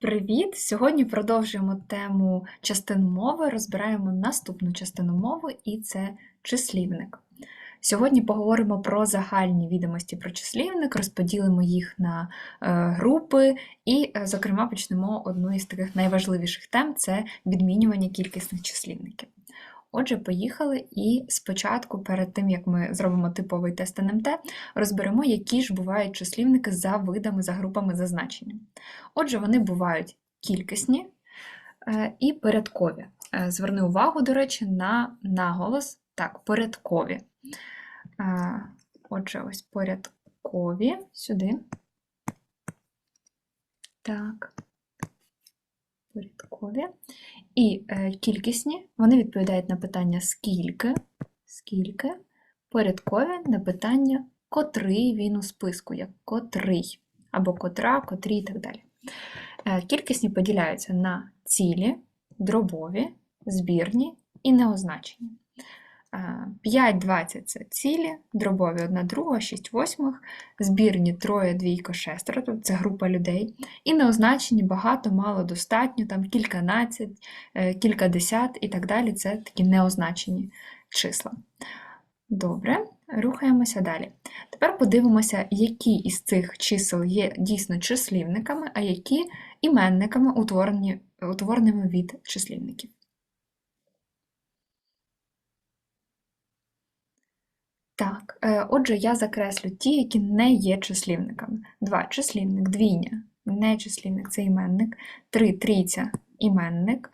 Привіт! Сьогодні продовжуємо тему частин мови, розбираємо наступну частину мови, і це числівник. Сьогодні поговоримо про загальні відомості про числівник, розподілимо їх на е, групи і, е, зокрема, почнемо одну із таких найважливіших тем це відмінювання кількісних числівників. Отже, поїхали і спочатку, перед тим як ми зробимо типовий тест НМТ, розберемо, які ж бувають числівники за видами, за групами за значенням. Отже, вони бувають кількісні е, і порядкові. Е, Зверни увагу, до речі, на наголос. Так, порядкові. Е, Отже, ось порядкові сюди. Так. Порядкові. І е, кількісні, вони відповідають на питання скільки, скільки, порядкові на питання, котрий він у списку, як котрий, або котра, котрі і так далі. Е, кількісні поділяються на цілі, дробові, збірні і неозначені. 5, 20 це цілі, дробові 1 друга, 6 восьмих, збірні троє, двійко, шестеро, тобто це група людей. І неозначені багато, мало, достатньо, там кільканадцять, е, кількадесят і так далі. Це такі неозначені числа. Добре, рухаємося далі. Тепер подивимося, які із цих чисел є дійсно числівниками, а які іменниками, утвореними від числівників. Так, е, отже, я закреслю ті, які не є числівниками. Два числівник, двійня, не числівник це іменник, три трійця іменник,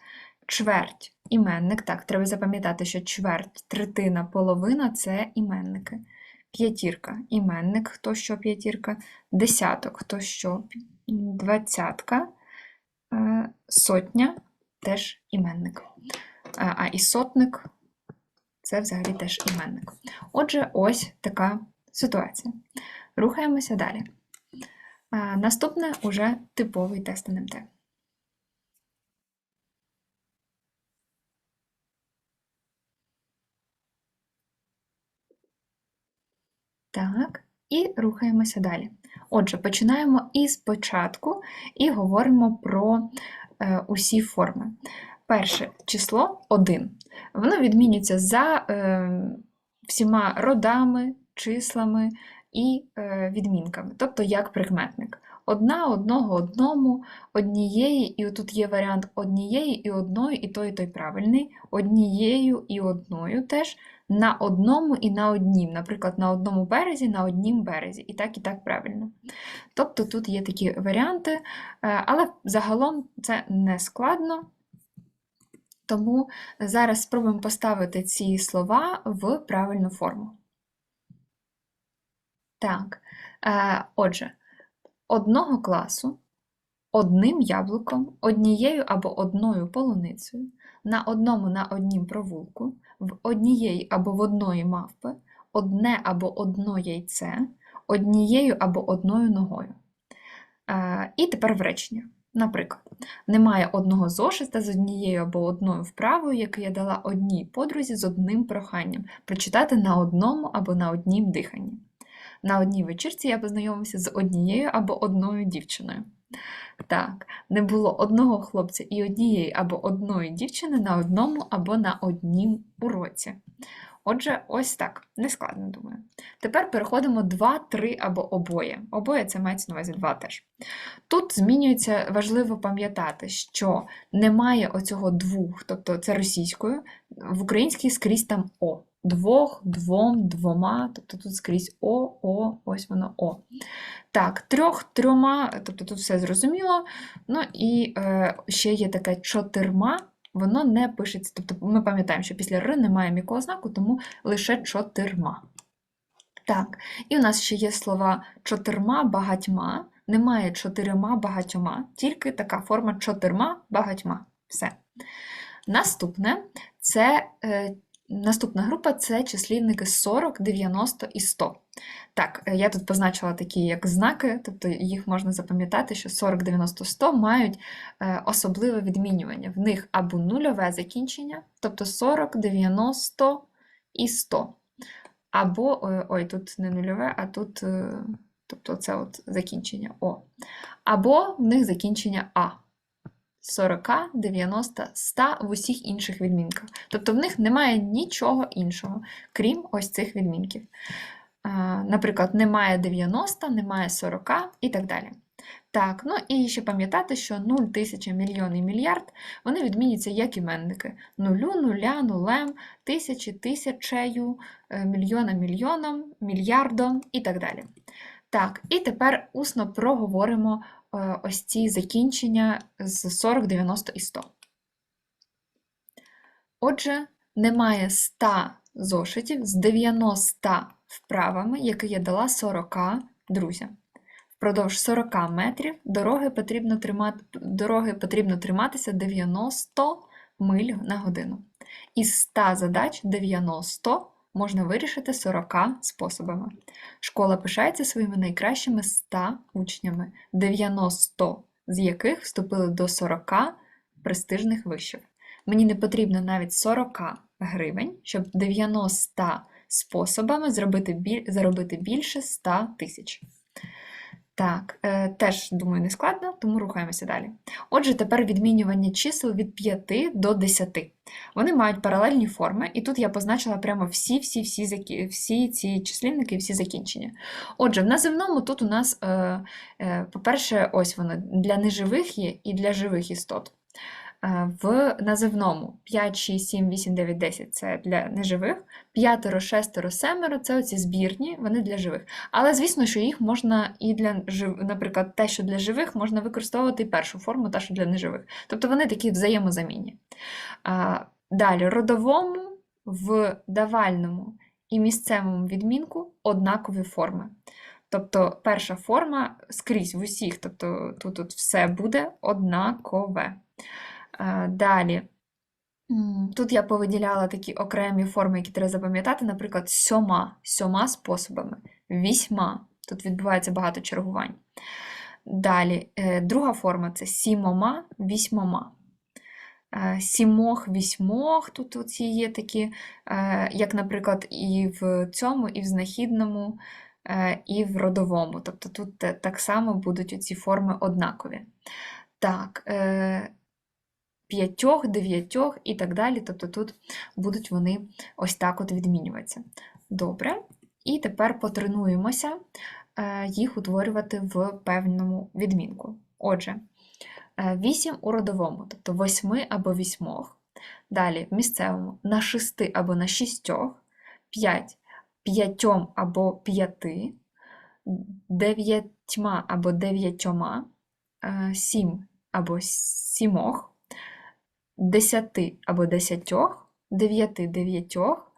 чверть іменник. Так, треба запам'ятати, що чверть, третина, половина це іменники. П'ятірка іменник, хто що п'ятірка, десяток, хто що двадцятка, е, сотня теж іменник. А а і сотник це взагалі теж іменник. Отже, ось така ситуація. Рухаємося далі. А, Наступне уже типовий тест НМТ. Так, і рухаємося далі. Отже, починаємо із початку і говоримо про е, усі форми. Перше число 1. Воно відмінюється за е, всіма родами, числами і е, відмінками, тобто як прикметник. Одна, одного, одному, однієї, і тут є варіант однієї і одної, і той, і той правильний, однією і одною теж, на одному і на однім, наприклад, на одному березі, на однім березі, і так, і так правильно. Тобто тут є такі варіанти, е, але загалом це не складно. Тому зараз спробуємо поставити ці слова в правильну форму. Так, е, отже, одного класу, одним яблуком, однією або одною полуницею, на одному на однім провулку, в однієї або в одної мавпи, одне або одно яйце, однією або одною ногою. Е, і тепер в речення. Наприклад, немає одного зошита з однією або одною вправою, яку я дала одній подрузі з одним проханням прочитати на одному або на однім диханні. На одній вечірці я познайомився з однією або одною дівчиною. Так, не було одного хлопця і однієї або одної дівчини на одному або на однім уроці. Отже, ось так, нескладно, думаю. Тепер переходимо 2, 3 або обоє. Обоє це мається на увазі 2 теж. Тут змінюється, важливо пам'ятати, що немає оцього двох, тобто це російською, в українській скрізь там О. Двох, двом, двома, тобто тут скрізь О, О, ось воно О. Так, трьох, трьома, тобто тут все зрозуміло. Ну і е, ще є таке чотирма воно не пишеться. Тобто ми пам'ятаємо, що після Р немає м'якого знаку, тому лише чотирма. Так, і у нас ще є слова чотирма багатьма, немає чотирма багатьома, тільки така форма чотирма багатьма. Все. Наступне це е, Наступна група це числівники 40, 90 і 100. Так, е, я тут позначила такі як знаки, тобто їх можна запам'ятати, що 40, 90, 100 мають е, особливе відмінювання. В них або нульове закінчення, тобто 40, 90 і 100. Або, ой, тут не нульове, а тут, е, тобто це от закінчення О. Або в них закінчення А. 40, 90, 100 в усіх інших відмінках. Тобто в них немає нічого іншого, крім ось цих відмінків. Наприклад, немає 90, немає 40 і так далі. Так, ну і ще пам'ятати, що 0, тисяча, мільйон і мільярд вони відмінюються як іменники: нулю, нуля, нулем, тисячі, тисячею, е, мільйона, мільйоном, мільярдом і так далі. Так, і тепер усно проговоримо ось ці закінчення з 40, 90 і 100. Отже, немає 100 зошитів з 90 вправами, які я дала 40 друзям. Впродовж 40 метрів дороги потрібно, тримати, дороги потрібно триматися 90 миль на годину. Із 100 задач 90 можна вирішити 40 способами. Школа пишається своїми найкращими 100 учнями, 90 з яких вступили до 40 престижних вишів. Мені не потрібно навіть 40 гривень, щоб 90 способами зробити біль... заробити більше 100 тисяч. Так, е, теж, думаю, не складно, тому рухаємося далі. Отже, тепер відмінювання чисел від 5 до 10. Вони мають паралельні форми, і тут я позначила прямо всі-всі-всі всі всі ці числівники, всі закінчення. Отже, в називному тут у нас, е, е, по-перше, ось воно для неживих є і для живих істот. Е, В називному 5, 6, 7, 8, 9, 10 це для неживих, п'ятеро, шестеро, семеро це оці збірні, вони для живих. Але звісно, що їх можна і для жив... наприклад, те, що для живих, можна використовувати першу форму, та що для неживих. Тобто вони такі взаємозамінні. Далі, родовому, в давальному і місцевому відмінку однакові форми. Тобто перша форма скрізь в усіх, тобто тут все буде однакове. Далі. Тут я повиділяла такі окремі форми, які треба запам'ятати, наприклад, сьома, сьома способами, вісьма. Тут відбувається багато чергувань. Далі, е, друга форма це сімома, вісьмома. Е, Сімох, вісьмох, тут оці є такі, е, як, наприклад, і в цьому, і в знахідному, і в родовому. Тобто тут так само будуть оці форми однакові. Так, п'ятьох, дев'ятьох і так далі. Тобто тут будуть вони ось так от відмінюватися. Добре. І тепер потренуємося е, їх утворювати в певному відмінку. Отже, 8 у родовому, тобто восьми або вісьмох. Далі в місцевому на шести або на шістьох, 5 п'ятьом або п'яти, дев'ятьма або дев'ятьома, е, сім або сімох, десяти або десятьох, дев'яти дев'ятьох,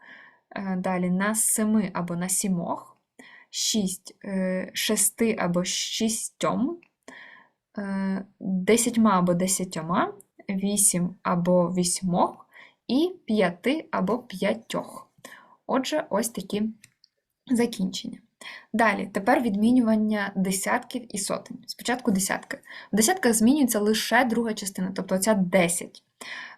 е, далі на семи або на сімох, шість е, шести або шістьом, е, десятьма або десятьома, вісім або вісьмох і п'яти або п'ятьох. Отже, ось такі закінчення. Далі, тепер відмінювання десятків і сотень. Спочатку десятки. В десятках змінюється лише друга частина, тобто оця 10.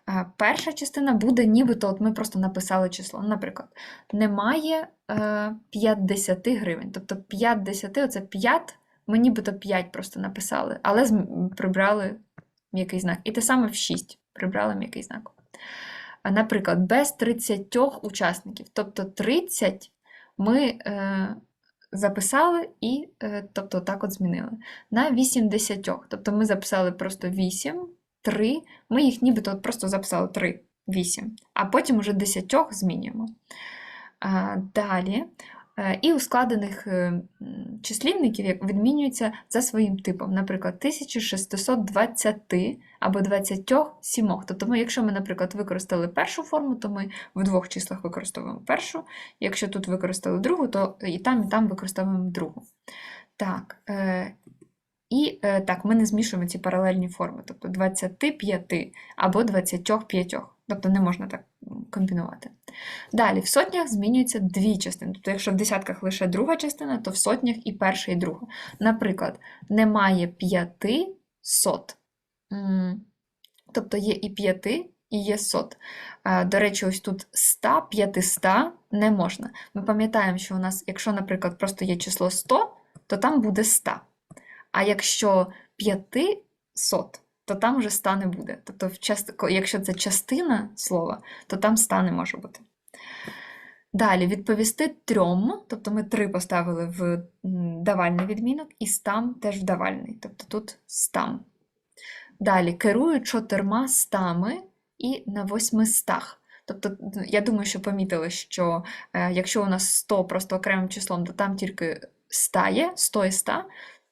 Е, Перша частина буде нібито, от ми просто написали число. Наприклад, немає е, 50 гривень. Тобто 50, оце 5, ми нібито 5 просто написали, але прибрали м'який знак. І те саме в 6 прибрали м'який знак. Наприклад, без 30 учасників. Тобто 30 ми е, записали і е, тобто, так от змінили. На 80. Тобто ми записали просто 8, 3, ми їх нібито просто записали 3, 8, а потім уже 10 змінюємо. Далі. Е, І у складених е, числівників як відмінюється за своїм типом, наприклад, 1620 або 27. Тобто, ми, якщо ми, наприклад, використали першу форму, то ми в двох числах використовуємо першу. Якщо тут використали другу, то і там, і там використовуємо другу. Так, е, і так, ми не змішуємо ці паралельні форми, тобто 25 або 25. Тобто не можна так комбінувати. Далі, в сотнях змінюються дві частини. Тобто, якщо в десятках лише друга частина, то в сотнях і перша, і друга. Наприклад, немає п'яти сот. Тобто є і п'яти, і є сот. До речі, ось тут 100, 500 не можна. Ми пам'ятаємо, що у нас, якщо, наприклад, просто є число 100, то там буде 100. А якщо 500, то там вже ста не буде. Тобто, якщо це частина слова, то там ста не може бути. Далі відповісти трьом, тобто ми три поставили в давальний відмінок, і стам теж в давальний, тобто тут стам. Далі керую чотирма стами і на восьмистах. Тобто, я думаю, що помітили, що е, якщо у нас 100 просто окремим числом, то там тільки стає, 100 і 100,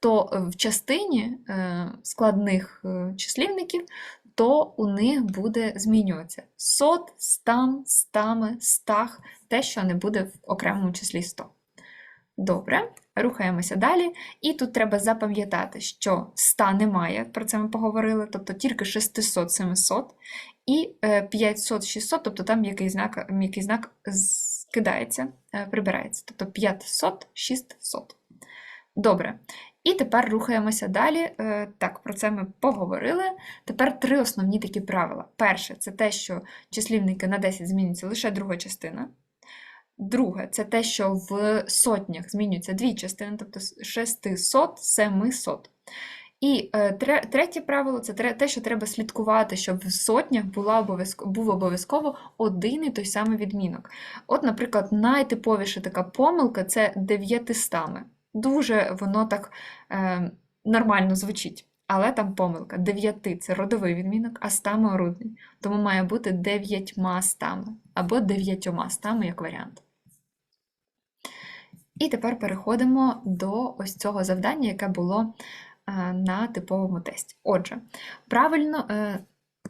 то е, в частині е, складних е, числівників, то у них буде змінюватися сот, стам, стами, стах, те, що не буде в окремому числі 100. Добре, рухаємося далі. І тут треба запам'ятати, що 100 немає, про це ми поговорили, тобто тільки 600, 700 і е, 500, 600, тобто там м'який знак, м'який знак скидається, прибирається. Тобто 500, 600. Добре. І тепер рухаємося далі. Е, Так, про це ми поговорили. Tепер три основні такі правила. Перше, це те, що числівники на 10 змінюється лише друга частина. Друге, це те, що в сотнях змінюються дві частини, тобто 600, 700. І е, третє правило це те, що треба слідкувати, щоб в сотнях була обов'язко- був обов'язково один і той самий відмінок. От, наприклад, найтиповіша така помилка це дев'ятистами. Дуже воно так е, нормально звучить. Але там помилка. Дев'яти це родовий відмінок, а стами орудний. Тому має бути дев'ятьма стами або дев'ятьома стами як варіант. І тепер переходимо до ось цього завдання, яке було е, на типовому тесті. Отже, правильно, е,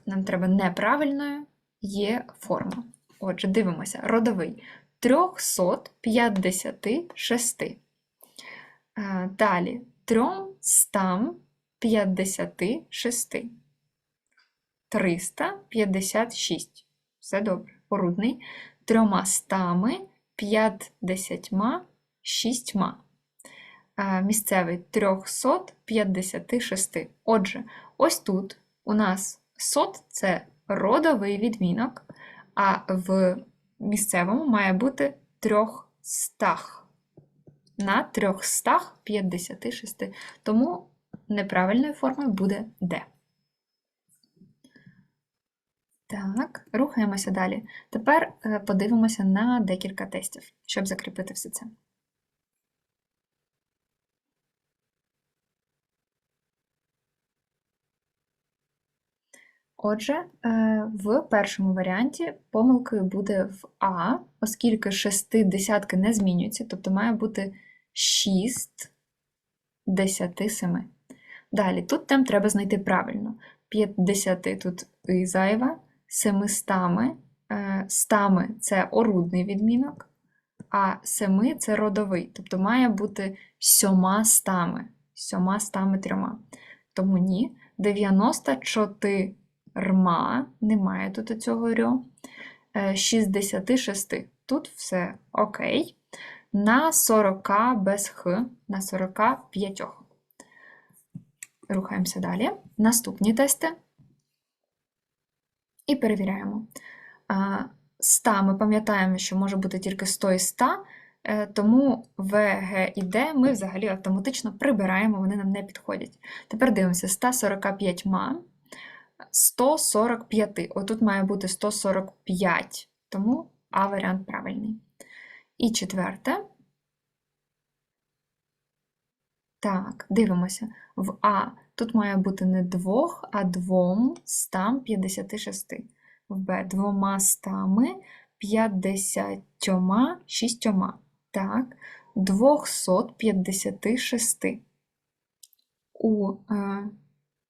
нам треба неправильною є форма. Отже, дивимося, родовий 356. Е, Далі 356. 356. Все добре. Орудний. Трьома стами, п'ятдесятьма, шістьма. А, Місцевий 356. Отже, ось тут у нас сот це родовий відмінок, а в місцевому має бути трьохстах. На 356. Тому неправильною формою буде Д. Так, рухаємося далі. Тепер е, подивимося на декілька тестів, щоб закріпити все це. Отже, е, в першому варіанті помилкою буде в А, оскільки шести десятки не змінюються, тобто має бути 6 десяти семи. Далі, тут нам треба знайти правильно. 50 тут і зайва, семистами, е, стами це орудний відмінок, а семи це родовий, тобто має бути сьома стами, сьома стами трьома. Тому ні, 94 немає тут цього рьо, Е, 66 тут все окей. На 40 без х, на 45. Рухаємося далі. Наступні тести. І перевіряємо. А, 100 ми пам'ятаємо, що може бути тільки 100 і 100, е, тому В, Г і Д ми взагалі автоматично прибираємо, вони нам не підходять. Тепер дивимося: 145 ма, 145. Отут має бути 145, тому А варіант правильний. І четверте. Так, дивимося. В А тут має бути не двох, а двом стам 56. В Б двома стами 50 шістьома. Так, 256. У е,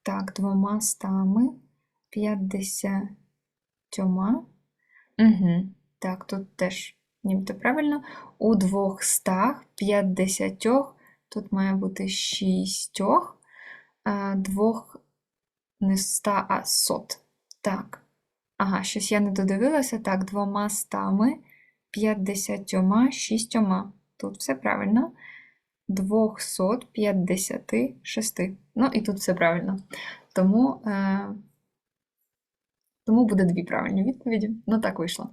так, двома стами 50. Угу. Так, тут теж нібито правильно. У двох стах 50 Тут має бути шістьох, а, двох не ста, а сот. Так. Ага, щось я не додивилася. Так, двома стами, п'ятдесятьома, шістьома. Тут все правильно. 256. Ну, і тут все правильно. Тому, е, тому буде дві правильні відповіді. Ну, так вийшло.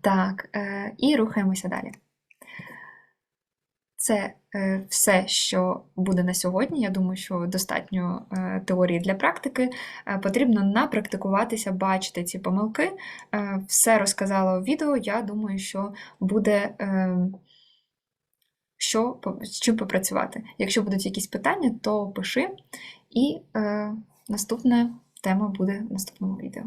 Так, е, і рухаємося далі. Це е, все, що буде на сьогодні. Я думаю, що достатньо е, теорії для практики. Потрібно напрактикуватися, бачити ці помилки. Все розказала у відео. Я думаю, що буде що, з чим попрацювати. Якщо будуть якісь питання, то пиши, і наступна тема буде в наступному відео.